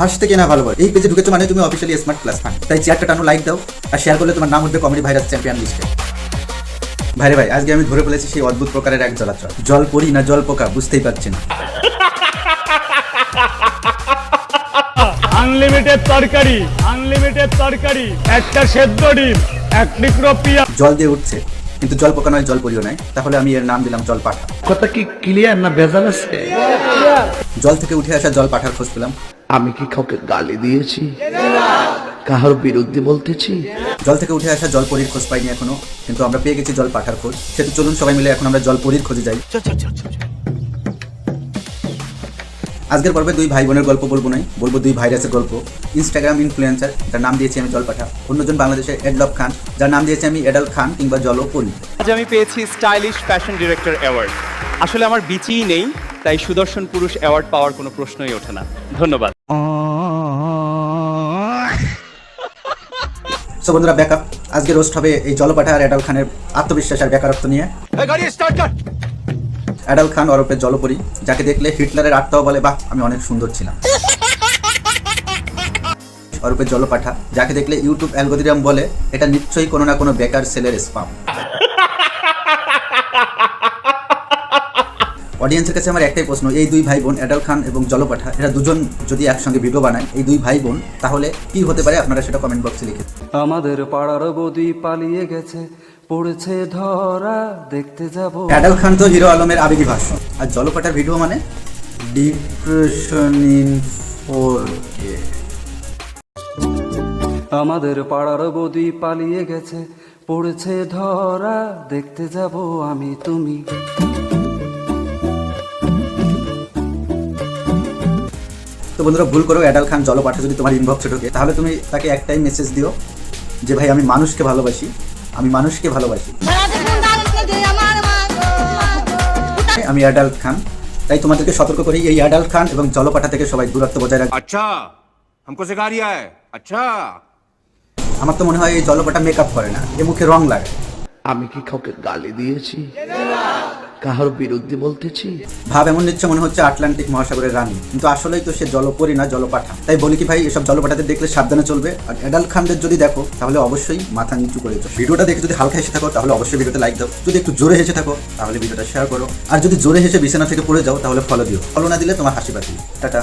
হাসতে কেনা ভালো এই পেজে ঢুকেছো মানে তুমি অফিসিয়ালি স্মার্ট ক্লাস ফান তাই চেয়ারটা টানো লাইক দাও আর শেয়ার করলে তোমার নাম উঠবে কমেডি ভাইরাস চ্যাম্পিয়ন লিস্টে ভাইরে ভাই আজকে আমি ধরে ফেলেছি সেই অদ্ভুত প্রকারের এক জলাচর। জল পড়ি না জল পোকা বুঝতেই পারছি না। আনলিমিটেড তরকারি আনলিমিটেড তরকারি একটা সেদ্ধ ডিম এক টুকরো পেঁয়াজ জল দিয়ে উঠছে কিন্তু জল পোকা নয় জল পড়িও নয় তাহলে আমি এর নাম দিলাম জল পাঠা। কথা কি ক্লিয়ার না ভেজাল আছে? জল থেকে উঠে আসা জল পাঠার খোঁজ পেলাম। আমি কি কাউকে গালি দিয়েছি? কাহার বিরুদ্ধে বলতেছি? জল থেকে উঠে আসা জল পরীর খোঁজ পাইনি এখনও কিন্তু আমরা পেয়ে গেছি জল পাঠার খোঁজ। সেহেতু চলুন সবাই মিলে এখন আমরা জল পরীর খোঁজে যাই। আজকের পর্বে দুই ভাই বোনের গল্প বলব নাই বলব দুই ভাইরাসের গল্প। ইনস্টাগ্রাম ইনফ্লুয়েন্সার যার নাম দিয়েছি আমি জল পাঠা। অন্যজন বাংলাদেশের এডলভ খান যার নাম দিয়েছি আমি এডাল খান কিংবা জল পরি। আজ আমি পেয়েছি স্টাইলিশ ফ্যাশন ডিরেক্টর অ্যাওয়ার্ড আসলে আমার বিচিই নেই তাই সুদর্শন পুরুষ অ্যাওয়ার্ড পাওয়ার কোনো প্রশ্নই ওঠে না। ধন্যবাদ। সো বন্ধুরা ব্যাকআপ আজকে রোস্ট হবে এই জলপাঠা আর এডাল খানের আত্মবিশ্বাস আর বেকারত্ব নিয়ে। অ্যাডাল খান ওরফে জলপরি যাকে দেখলে হিটলারের আত্মাও বলে বাহ আমি অনেক সুন্দর ছিলাম। ওরফে জলপাঠা যাকে দেখলে ইউটিউব অ্যালগোরিদম বলে এটা নিশ্চয়ই কোনো না কোনো বেকার সেলের স্পাম অডিয়েন্সের কাছে আমার একটাই প্রশ্ন এই দুই ভাই বোন অ্যাডাল খান এবং জলপাঠা এরা দুজন যদি একসঙ্গে ভিডিও বানায় এই দুই ভাই বোন তাহলে কি হতে পারে? আপনারা সেটা কমেন্ট বক্সে লিখে আমাদের পাড়ার বদি পালিয়ে গেছে পড়েছে ধরা দেখতে যাব। অ্যাডাল খান তো হিরো আলমের আবেগী ভাষ্য। আর জলপাটার ভিডিও মানে? ডিপ্রেশন ইন আমাদের পাড়ার বদি পালিয়ে গেছে পড়েছে ধরা দেখতে যাব আমি তুমি। তো বন্ধুরা ভুল করো অ্যাডাল খান জলপাঠা যদি তোমার ইনবক্সে ঢোকে তাহলে তুমি তাকে একটাই মেসেজ দিও যে ভাই আমি মানুষকে ভালোবাসি আমি মানুষকে ভালোবাসি আমি অ্যাডাল্ট খান তাই তোমাদেরকে সতর্ক করি এই অ্যাডাল্ট খান এবং জলপাঠা থেকে সবাই দূরত্ব বজায় রাখবে अच्छा हमको सिखा रिया है अच्छा আমার তো মনে হয় এই জলপাটা মেকআপ করে না এ মুখে রং লাগে আমি কি কাউকে গালি দিয়েছি কাহার বিরুদ্ধে বলতেছি? ভাব এমন নিচ্ছে মনে হচ্ছে আটলান্টিক মহাসাগরের রানী। কিন্তু আসলেই তো সে জলপরি না জলপাঠা। তাই বলি কি ভাই, এসব জলপাঠাতে দেখলে সাবধানে চলবে। আর এডাল খানদের যদি দেখো, তাহলে অবশ্যই মাথা নিচু করে দাও ভিডিওটা দেখে যদি হালকা হেসে থাকো, তাহলে অবশ্যই ভিডিওতে লাইক দাও। যদি একটু জোরে হেসে থাকো, তাহলে ভিডিওটা শেয়ার করো। আর যদি জোরে হেসে বিছানা থেকে পড়ে যাও, তাহলে ফলো দিও। ফলো না দিলে তোমার হাসি পাতি টাটা।